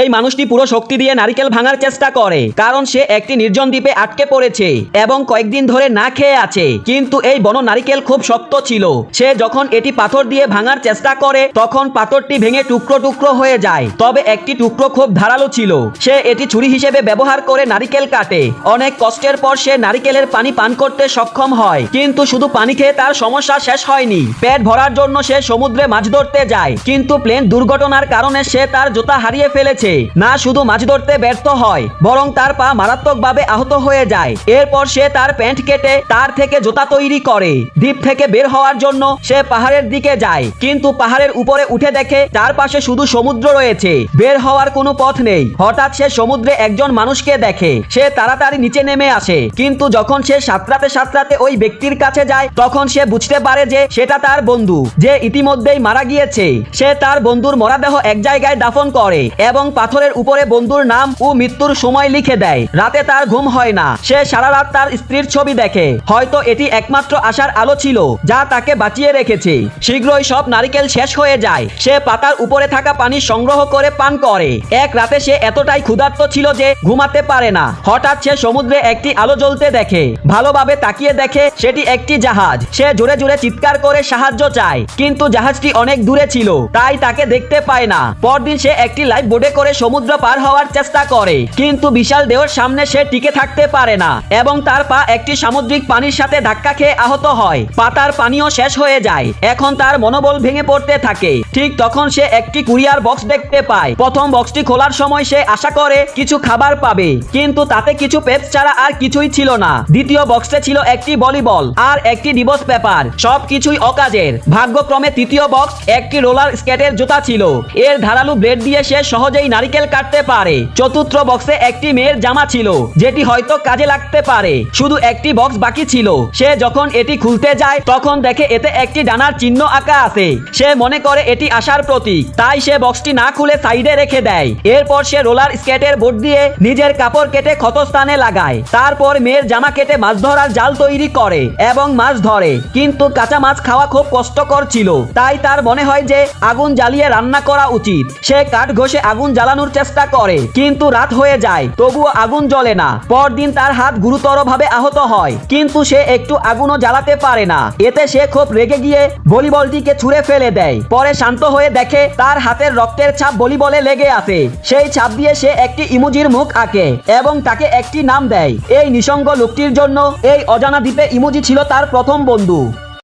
এই মানুষটি পুরো শক্তি দিয়ে নারিকেল ভাঙার চেষ্টা করে, কারণ সে একটি নির্জন দ্বীপে আটকে পড়েছে এবং কয়েকদিন ধরে না খেয়ে আছে। কিন্তু এই বন নারিকেল খুব শক্ত ছিল। সে যখন এটি পাথর দিয়ে ভাঙার চেষ্টা করে, তখন পাথরটি ভেঙে টুকরো টুকরো হয়ে যায়। তবে একটি টুকরো খুব ধারালো ছিল। সে এটি ছুরি হিসেবে ব্যবহার করে নারিকেল কাটে। অনেক কষ্টের পর সে নারিকেলের পানি পান করতে সক্ষম হয়। কিন্তু শুধু পানি খেয়ে তার সমস্যা শেষ হয়নি। পেট ভরার জন্য সে সমুদ্রে মাছ ধরতে যায়। কিন্তু প্লেন দুর্ঘটনার কারণে সে তার জুতা হারিয়ে ফেলেছে। না শুধু মাছ ধরতে ব্যর্থ হয়, বরং তার পা মারাত্মকভাবে আহত হয়ে যায়। এরপর সে তার প্যান্ট কেটে তার থেকে জুতা তৈরি করে। দ্বীপ থেকে বের হওয়ার জন্য সে পাহাড়ের দিকে যায়, কিন্তু পাহাড়ের উপরে উঠে দেখে চারপাশে শুধু সমুদ্র রয়েছে। বের হওয়ার কোনো পথ নেই। হঠাৎ সে সমুদ্রে একজন মানুষকে দেখে। সে তাড়াতাড়ি নিচে নেমে আসে। কিন্তু যখন সে সাঁতরাতে সাঁতরাতে ওই ব্যক্তির কাছে যায়, তখন সে বুঝতে পারে যে সেটা তার বন্ধু, যে ইতিমধ্যেই মারা গিয়েছে। সে তার বন্ধুর মরাদেহ এক জায়গায় দাফন করে এবং পাথরের উপরে বন্ধুর নাম ও মৃত্যুর সময় লিখে দেয়। রাতে তার ঘুম হয় না। সে সারা রাত তার স্ত্রীর ছবি দেখে। হয়তো এটি একমাত্র আশার আলো ছিল, যা তাকে বাঁচিয়ে রেখেছে। শীঘ্রই সব নারিকেল শেষ হয়ে যায়। সে পাতার উপরে থাকা পানি সংগ্রহ করে পান করে। এক রাতে সে এতটাই ক্ষুধার্ত ছিল যে ঘুমাতে পারে না। হঠাৎ সে সমুদ্রে একটি আলো জ্বলতে দেখে। ভালোভাবে তাকিয়ে দেখে সেটি একটি জাহাজ। সে জোরে জোরে চিৎকার করে সাহায্য চায়। কিন্তু জাহাজটি অনেক দূরে ছিল, তাই তাকে দেখতে পায় না। পরদিন সে একটি লাইফ বোটে করে সমুদ্র পার হওয়ার চেষ্টা করে। কিন্তু বিশাল দেওর সামনে সে টিকে থাকতে পারে না এবং তার পা একটি সামুদ্রিক পানির সাথে ধাক্কা খেয়ে আহত হয়। পাতার পানিও শেষ হয়ে যায়। এখন তার মনোবল ভেঙে পড়তে থাকে। ঠিক তখন সে একটি কুরিয়ার বক্স দেখতে পায়। প্রথম বক্সটি খোলার সময় সে আশা করে কিছু খাবার পাবে। কিন্তু তাতে কিছু পেপস ছাড়া আর কিছুই ছিল না। দ্বিতীয় বক্সে ছিল একটি ভলিবল আর একটি ডিভোর্স পেপার। সব কিছুই অকাজের। ভাগ্যক্রমে তৃতীয় বক্স একটি রোলার স্কেটের জুতা ছিল। এর ধারালো ব্লেড দিয়ে সে সহজেই নারিকেল কাটতে পারে। চতুর্থ বক্সে একটি মেয়ের জামা ছিল, যেটি হয়তো কাজে লাগতে পারে। শুধু একটি বক্স বাকি ছিল। সে যখন এটি খুলতে যায়, তখন দেখে এতে একটি ডানার চিহ্ন আঁকা আছে। সে মনে করে এটি আশার প্রতীক, তাই সে বক্সটি না খুলে সাইডে রেখে দেয়। এরপর সে রোলার স্কেটের বোর্ড দিয়ে নিজের কাপড় কেটে ক্ষতস্থানে লাগায়। তারপর মেয়ের জামা কেটে মাছ ধরার জাল তৈরি করে এবং মাছ ধরে। কিন্তু কাঁচা মাছ খাওয়া খুব কষ্টকর ছিল, তাই তার মনে হয় যে আগুন জ্বালিয়ে রান্না করা উচিত। সে কাঠ ঘষে আগুন জ্বালানোর চেষ্টা করে, কিন্তু রাত হয়ে যায়, তবুও আগুন জ্বলে না। পরদিন তার হাত গুরুতরভাবে আহত হয়, কিন্তু সে একটু আগুনও জ্বালাতে পারে না। এতে সে খুব রেগে গিয়ে ভলিবলটিকে ছুঁড়ে ফেলে দেয়। পরে শান্ত হয়ে দেখে তার হাতের রক্তের ছাপ ভলিবলে লেগে আছে। সেই ছাপ দিয়ে সে একটি ইমুজির মুখ আঁকে এবং তাকে একটি নাম দেয়। এই নিসঙ্গ লোকটির জন্য এই অজানা দ্বীপে ইমুজি ছিল তার প্রথম বন্ধু।